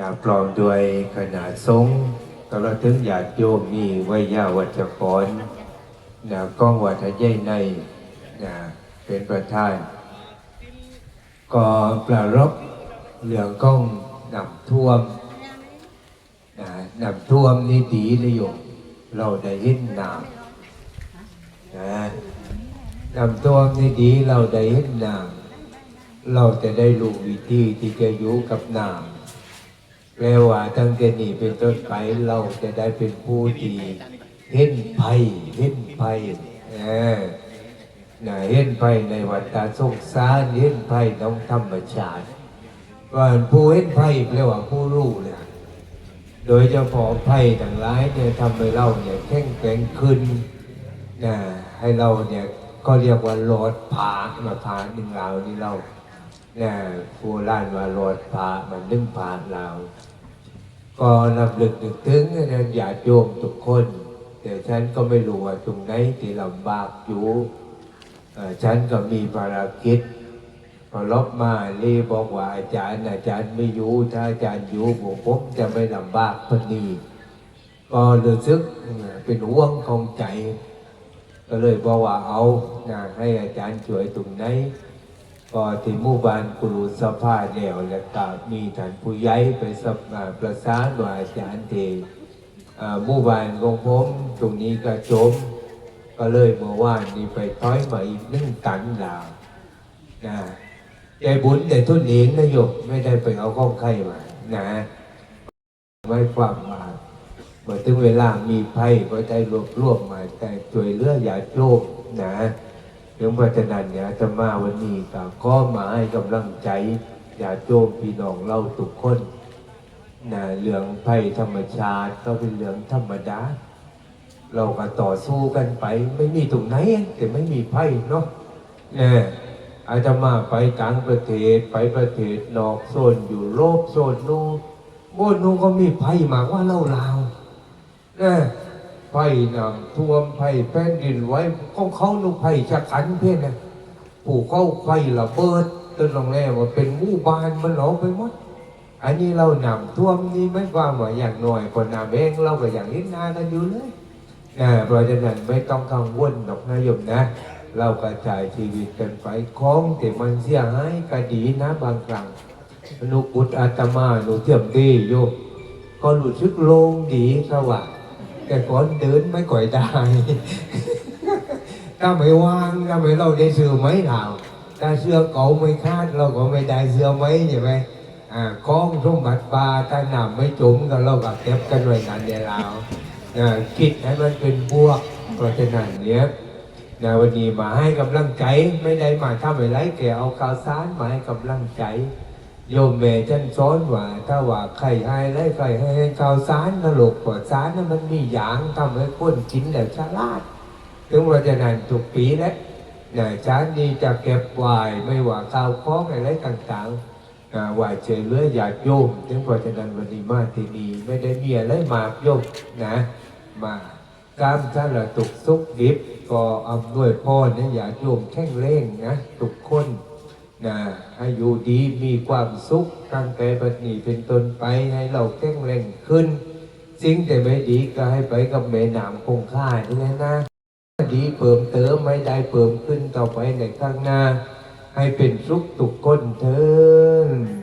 นะปลอมด้วยขนาดสงฆ์ตลอดถึงญาติโยมมีไวยาวัจกรนะก้องวัดเย่ในนะเป็นประธานก็ประรบเรื่องก้องนำท่วมนะนำท่วมนี่ดีเลยโยมเราได้เห็นน้ำนะนำท่วมนี่ดีเราได้เห็นน้ำเราจะได้รู้วิธีที่จะอยู่กับน้ำ แปลว่าตั้งแต่นี้เป็นต้นไปเราจะได้เป็นผู้ที่เห็นภัยเห็นภัยเออนะเห็นไฟในวัฏสงสารเห็นไฟน้องธรรมชาติว่าผู้เห็นไฟแปลว่าผู้รู้เลยโดยเฉพาะไฟต่างหลายเนี่ยทำให้เราเนี่ยแข็งแกร่งขึ้นนะให้เราเนี่ยก็เรียกว่าโลดผามาผาหนึ่งเรานี่เราเนี่ยผู้ล้านว่าโลดผามันนึ่งผาเรา ก็นำลึกนึกถึงนะอย่าโยมทุกคน แต่ฉันก็ไม่รู้ว่าตรงไหนที่ลำบากอยู่ฉันก็มีภารกิจพอลบมาลีบอกว่าอาจารย์ อาจารย์ไม่อยู่ถ้าอาจารย์อยู่ผมผมจะไม่ลำบากพอดีก็รู้สึกเป็นห่วงของใจ ก็เลยบอกว่าเอานะให้อาจารย์ช่วยตรงไหน ก็ที่หมู่บ้านกุลุสภาเดียวแล้วก็มีท่านผู้ใหญ่ไปสับอ่าประสานว่าอาจารย์เทอ่าหมู่บ้านของผมตรงนี้ก็จม ก็เลยเมื่อวานนี้ไปต้อยมาอีกหนึ่งตันลาวนะใจบุญแต่ทุนเองนะโยมไม่ได้ไปเอาข้องไข่มานะไม่ความมาเมื่อถึงเวลามีไพ่ก็ได้รวบรวมมาแต่ช่วยเหลืออย่าโจมนะ งเพราะฉะนั้นเนี่ยอาตมาวันนี้ก็ก็มาให้กำลังใจอย่าโจมพี่น้องเราทุกคนนะเรื่องไพ่ธรรมชาติก็เป็นเรื่องธรรมดา เราก็ต่อสู้กันไป ไม่มีตรงไหนแต่ไม่มีไพ่เนาะเนี่ยอาจจะมาไปกลางประเทศไปประเทศนอกโซนอยู่โรปโซนนู้นโบนนู้นก็มีไพ่มากกว่าเล่าลาวเนี่ย ไพ่นำท่วมไพ่แผ่นดินไว้ของเขาหนุไพ่ชะขันเพื่อนนะผูกเข้าไฟระเบิดต้นลงแรกว่าเป็นหมู่บ้านมันหลอไปหมด อันนี้เรานำท่วมนี่ไม่ว่าว่าอย่างหน่อยคนนำเองเราก็อย่างนิดนากันอยู่เลยนะเพราะฉะนั้นไม่ต้องกังวลหรอกนะโยมนะ เรากระจายชีวิตกันไปของแต่มันเสียหายก็ดีนะบางครั้งหนุกุดอาตมาหนูเทียมดีโยก็รู้สึกโล่งดีสว่าง แต่ก่อนเดินไม่ก่อยได้ถ้าไม่ว่างถ้าไม่เราได้เสื้อไหมเราถ้าเสื้อเก่าไม่คาดเราก็ไม่ได้เสื้อไหมใช่ไหมอ่าของสมบัติบาถ้าหนำไม่จุ่มก็เราก็เก็บกันไว้นานเดียวเราคิดให้มันเป็นบวกเพราะฉะนั้นเนี้ยนะวันนี้มาให้กำลังใจไม่ได้มาทำอะไรแกเอาข่าวสารมาให้กำลังใจ โยมแม่ฉันสอนว่า ถ้าว่าใครให้ไรใครให้ข่าวสารนะลูกข่าสารนั้นมันมีอย่างทำให้คนกินแล้วฉลาด ถึงเพราะฉะนั้นทุกปีแล้วนะฉันนี่จะเก็บไว้ไม่ว่าข้าวของอะไรต่างๆนะไว้เฉยเลืออยากโยม ถึงเพราะฉะนั้นวันนี้มาที่นี่ไม่ได้มีอะไรมากโยมนะ มาการท่านละตุกสุกดิบก็อำนวยพรนะอย่าโยมแข่งเร่งนะทุกคน นะให้อยู่ดีมีความสุขตั้งแต่บัดนี้เป็นต้นไปให้เราแข็งแรงขึ้น สิ่งแต่ไม่ดีก็ให้ไปกับแม่น้ำคงค่านี่แหละนะ ดีเพิ่มเติมไม่ได้เพิ่มขึ้นต่อไปในข้างหน้า ให้เป็นสุขทุกคนเถิน